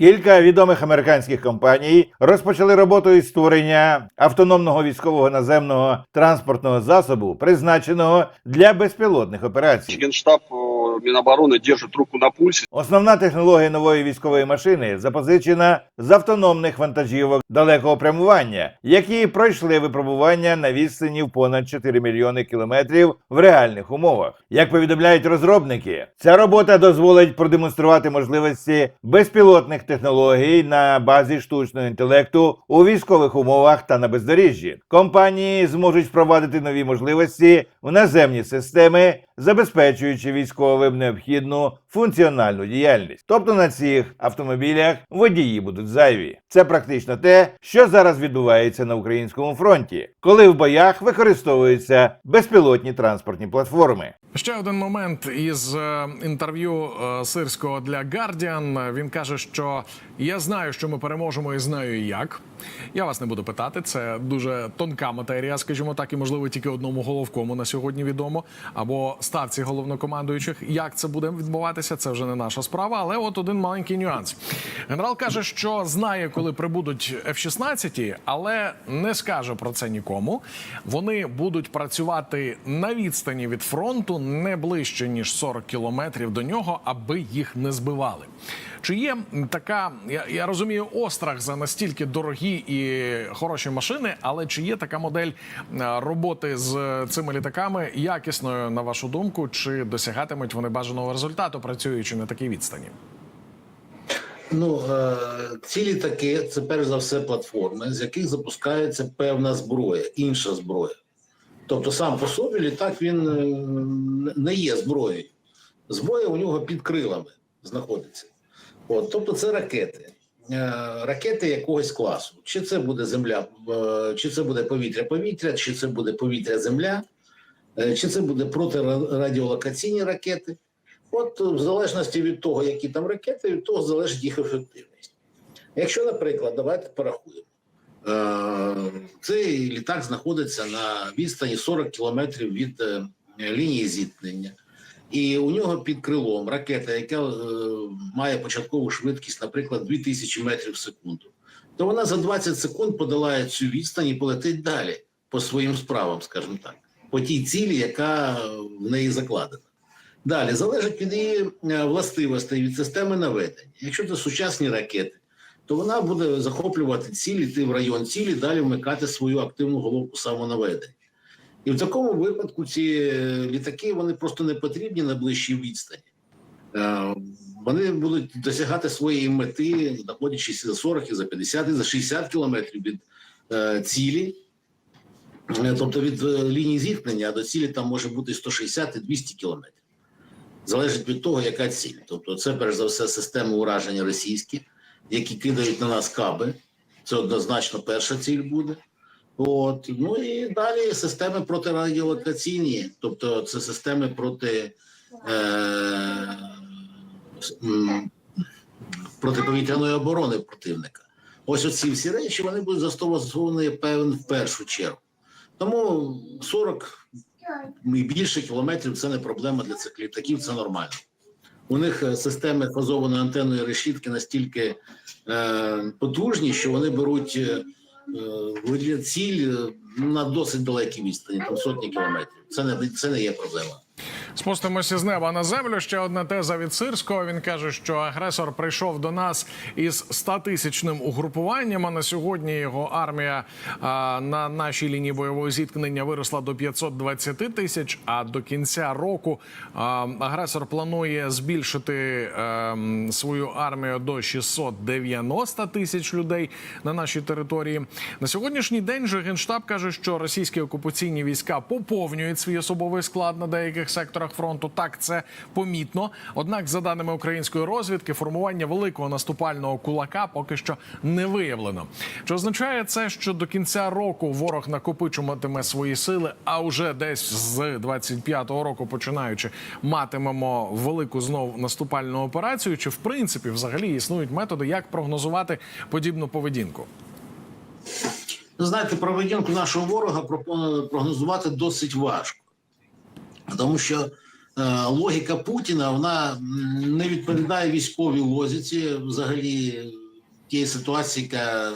Кілька відомих американських компаній розпочали роботу із створення автономного військового наземного транспортного засобу, призначеного для безпілотних операцій. Генштаб Минобороны держит руку на пульсе. Основна технологія нової військової машини запозичена з автономних вантажівок далекого прямування, які пройшли випробування на відстані в понад 4 мільйони кілометрів в реальних умовах. Як повідомляють розробники, ця робота дозволить продемонструвати можливості безпілотних технологій на базі штучного інтелекту у військових умовах та на бездоріжжі. Компанії зможуть впровадити нові можливості в наземні системи, забезпечуючи військовим необхідну функціональну діяльність. Тобто на цих автомобілях водії будуть зайві. Це практично те, що зараз відбувається на українському фронті, коли в боях використовуються безпілотні транспортні платформи. Ще один момент із е, інтерв'ю е, сирського для Guardian. Він каже, що я знаю, що ми переможемо, і знаю як. Я вас не буду питати. Це дуже тонка матерія, скажімо так, і можливо тільки одному головкому на сьогодні відомо або ставці головнокомандуючих. Як це буде відбуватися, це вже не наша справа. Але от один маленький нюанс. Генерал каже, що знає, коли прибудуть F-16, але не скаже про це нікому. Вони будуть працювати на відстані від фронту не ближче ніж 40 кілометрів до нього, аби їх не збивали. Чи є така, я, я розумію, острах за настільки дорогі і хороші машини, але чи є така модель е, роботи з цими літаками якісною, на вашу думку, чи досягатимуть вони бажаного результату, працюючи на такій відстані? Ну, е, ці літаки це перш за все платформи, з яких запускається певна зброя, інша зброя. Тобто сам по собі літак він е, не є зброєю. Зброя у нього під крилами знаходиться. От, тобто це ракети. Е, Ракети якогось класу. Чи це буде земля, е, чи це буде повітря-повітря, чи це буде повітря-земля, е, чи це буде протирадіолокаційні ракети. От в залежності від того, які там ракети, від того залежить їх ефективність. Якщо, наприклад, давайте порахуємо, цей літак знаходиться на відстані 40 кілометрів від лінії зіткнення, і у нього під крилом ракета, яка е, має початкову швидкість, наприклад, 2000 метрів в секунду, то вона за 20 секунд подолає цю відстань і полетить далі по своїм справам, скажімо так, по тій цілі, яка в неї закладена. Далі залежить від її е, властивостей від системи наведення. Якщо це сучасні ракети, то вона буде захоплювати цілі, йти в район цілі, далі вмикати свою активну головку самонаведення. І в такому випадку ці е, літаки вони просто не потрібні на ближчій відстані. Е, Вони будуть досягати своєї мети, знаходячись за 40, і за 50, і за 60 кілометрів від е, цілі. Тобто від лінії зіткнення а до цілі там може бути 160 і 200 кілометрів залежить від того, яка ціль. Тобто, це перш за все системи ураження російські, які кидають на нас каби. Це однозначно перша ціль буде. От ну і далі системи протирадіолокаційні, тобто це системи проти е, протиповітряної оборони противника. Ось оці всі речі вони будуть застосовані певно в першу чергу. Тому 40 і більше кілометрів це не проблема для цих літаків, це нормально. У них е, системи фазованої антенної решітки настільки е, потужні, що вони беруть е, ціль е, на досить далекій відстані, там сотні кілометрів. Це не це не є проблема. Спустимося з неба на землю. Ще одна теза від Сирського. Він каже, що агресор прийшов до нас із 100-тисячним угрупуванням. А на сьогодні його армія а, на нашій лінії бойового зіткнення виросла до 520 тисяч. А до кінця року а, агресор планує збільшити а, свою армію до 690 тисяч людей на нашій території. На сьогоднішній день же генштаб каже, що російські окупаційні війська поповнюють свій особовий склад на деяких секторах фронту. Так це помітно. Однак, за даними української розвідки, формування великого наступального кулака поки що не виявлено. Чи означає це, що до кінця року ворог накопичуватиме свої сили, а вже десь з 25-го року починаючи матимемо велику знов наступальну операцію? Чи в принципі взагалі існують методи, як прогнозувати подібну поведінку? Знаєте, поведінку нашого ворога прогнозувати досить важко, тому що е, логіка Путіна вона не відповідає військовій логіці взагалі тієї ситуації, яка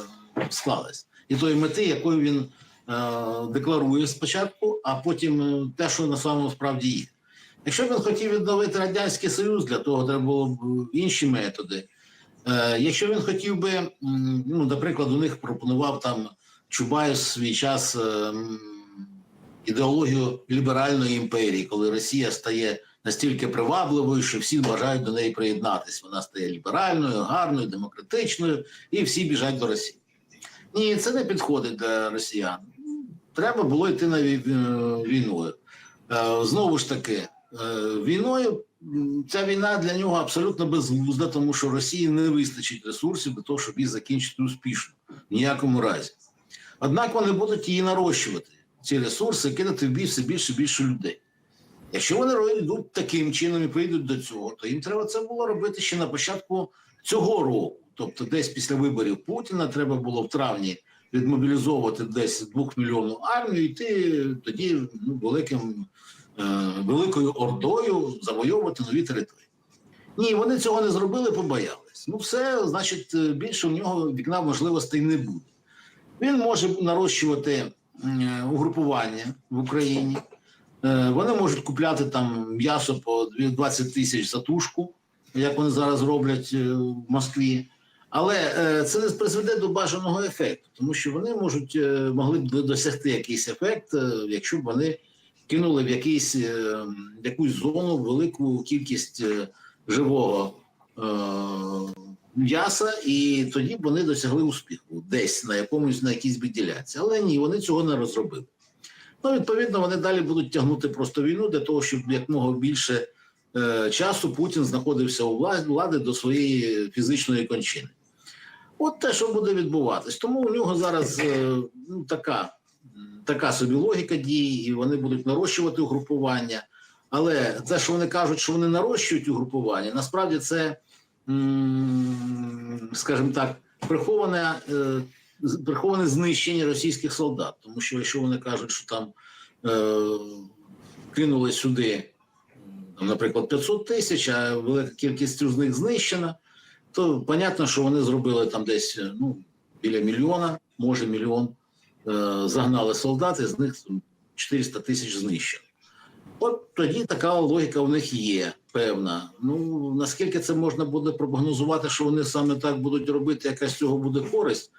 склалась, і тої мети, якою він е, декларує спочатку, а потім е, те, що на самому справді є. Якщо він хотів відновити радянський союз, для того треба було б інші методи. Якщо він хотів би, ну, наприклад, у них пропонував там Чубай в свій час ідеологію ліберальної імперії, коли Росія стає настільки привабливою, що всі бажають до неї приєднатися. Вона стає ліберальною, гарною, демократичною, і всі біжать до Росії. Ні, це не підходить для росіян. Треба було йти на е, війною. Е, Знову ж таки, е, війною ця війна для нього абсолютно безглузда, тому що Росії не вистачить ресурсів для того, щоб її закінчити успішно в ніякому разі. Однак вони будуть її нарощувати, ці ресурси, кидати в бій все більше і більше людей. Якщо вони йдуть таким чином і прийдуть до цього, то їм треба це було робити ще на початку цього року. Тобто, десь після виборів Путіна треба було в травні відмобілізовувати десь двохмільйонну армію, і йти тоді ну, великим, е, великою ордою завойовувати нові території. Ні, вони цього не зробили, побоялись. Ну, все, значить, е, більше у нього вікна можливостей не буде. Він може нарощувати угрупування в Україні. Е, Вони можуть купляти там м'ясо по 20 тисяч за тушку, як вони зараз роблять е, в Москві. Але е, це не призведе до бажаного ефекту, тому що вони можуть е, могли б досягти якийсь ефект, е, якщо б вони кинули в якийсь, е, в якусь зону велику кількість е, живого е, м'яса, і тоді вони досягли успіху десь на якомусь на якійсь би. Але ні, вони цього не розробили. Ну, відповідно, вони далі будуть тягнути просто війну для того, щоб якмога більше е, часу Путін знаходився у влади до своєї фізичної кончини. От те, що буде відбуватись. Тому у нього зараз е, ну, така, така собі логіка дій, і вони будуть нарощувати угрупування. Але те, що вони кажуть, що вони нарощують угрупування, насправді це, скажімо так, приховане, е, приховане знищення російських солдат. Тому що якщо вони кажуть, що там е, кинули сюди, там, наприклад, 500 тисяч, а велика кількість з них знищена, то понятно, що вони зробили там десь е, ну, біля мільйона, може мільйон, загнали солдати, з них 400 тисяч знищено. От тоді така логіка в них є певна. Ну наскільки це можна буде прогнозувати, що вони саме так будуть робити, якась з цього буде користь,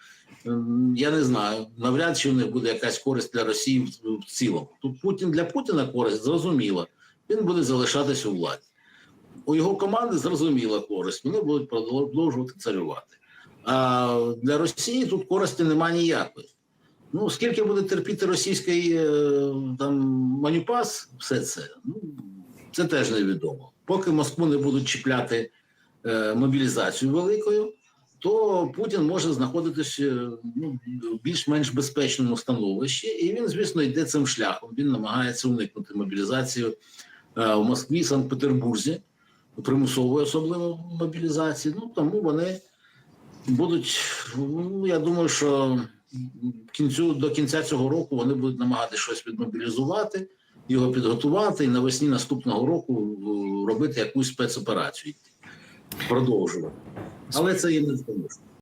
ем, я не знаю. Навряд чи в них буде якась користь для Росії в, цілому. Тут Путін для Путіна користь зрозуміла. Він буде залишатись у владі. У його команди зрозуміла користь. Вони будуть продовжувати царювати. А для Росії тут користі немає ніякої. Ну, скільки буде терпіти російський е, там манюпас, все це, ну, це теж невідомо. Поки Москву не будуть чіпляти е, мобілізацію великою, то Путін може знаходитися е, ну, в більш-менш безпечному становищі, і він, звісно, йде цим шляхом. Він намагається уникнути мобілізацію е, в Москві, Санкт-Петербурзі, примусової особливо мобілізації. Ну тому вони будуть. Ну я думаю, що кінцю до кінця цього року вони будуть намагатися щось відмобілізувати, його підготувати і навесні наступного року е, робити якусь спецоперацію, продовжувати. Але це їм не.